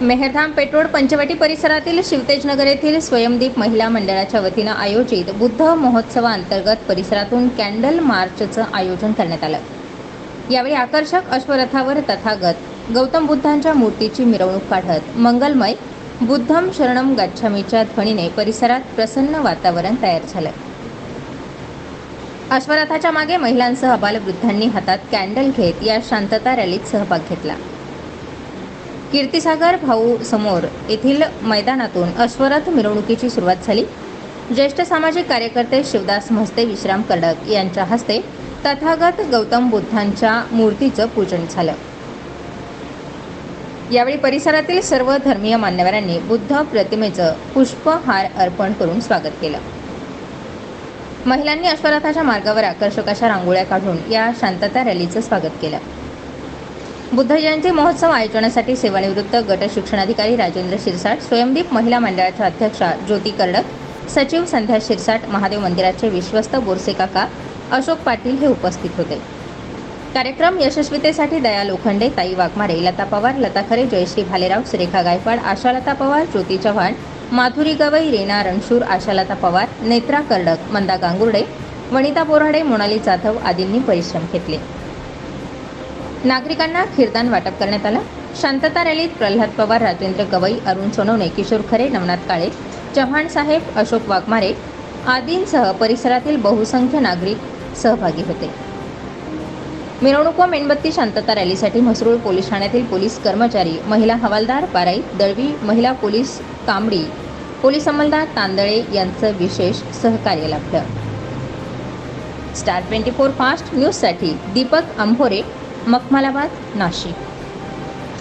मेहरधाम petrol Panchavati परिसरातील शिवतेजनगर येथील स्वयंदीप महिला मंडळाच्या वतीनं आयोजित बुद्ध महोत्सवाअंतर्गत परिसरातून कॅन्डल मार्चचं आयोजन करण्यात आलं. यावेळी आकर्षक अश्वरथावर तथागत गौतम बुद्धांच्या मूर्तीची मिरवणूक काढत मंगलमय बुद्धम शरणम गच्छामीच्या ध्वनीने परिसरात प्रसन्न वातावरण तयार झालं. अश्वरथाच्या मागे महिलांसह बालवृद्धांनी हातात कॅन्डल घेत या शांतता रॅलीत सहभाग घेतला. कीर्तिसागर भाऊ समोर येथील मैदानातून अश्वरथ मिरवणुकीची सुरुवात झाली. ज्येष्ठ सामाजिक कार्यकर्ते शिवदास म्हस्ते विश्राम कर्डक यांच्या हस्ते तथागत गौतम बुद्धांच्या मूर्तीचं पूजन झालं. यावेळी परिसरातील सर्व धर्मीय मान्यवरांनी बुद्ध प्रतिमेचं पुष्पहार अर्पण करून स्वागत केलं. महिलांनी अश्वरथाच्या मार्गावर आकर्षक अशा रांगोळ्या काढून या शांतता रॅलीचं स्वागत केलं. बुद्ध जयंती महोत्सव आयोजनासाठी सेवानिवृत्त गट शिक्षणाधिकारी राजेंद्र शिरसाट स्वयंदीप महिला मंडळाच्या अध्यक्षा ज्योती कर्डक सचिव संध्या शिरसाट महादेव मंदिराचे विश्वस्त बोरसे काका अशोक पाटील हे उपस्थित होते. कार्यक्रम यशस्वीतेसाठी दया लोखंडे ताई वाघमारे लता पवार लता खरे जयश्री भालेराव सुरेखा गायकवाड आशालता पवार ज्योती चव्हाण माधुरी गवई रेना रणशूर आशालता पवार नेत्रा कर्डक मंदा गांगुर्डे वनिता बोराडे मोनाली जाधव आदींनी परिश्रम घेतले. नागरिकांना खीरदान वाटप करण्यात आलं. शांतता रॅलीत प्रल्हाद पवार राजेंद्र गवई अरुण सोनवणे किशोर खरे नवनाथ काळे चव्हाण साहेब अशोक वाघमारे आदींसह परिसरातील बहुसंख्य नागरिक सहभागी होते. मिरवणूक व मेणबत्ती शांतता रॅलीसाठी म्हसरूळ पोलीस ठाण्यातील पोलीस कर्मचारी महिला हवालदार बाराई दळवी महिला पोलीस कांबडी पोलीस अंमलदार तांदळे यांचं विशेष सहकार्य लाभलं. स्टार ट्वेंटी फोर फास्ट न्यूजसाठी दीपक अंभोरे मखमालाबाद नाशिक.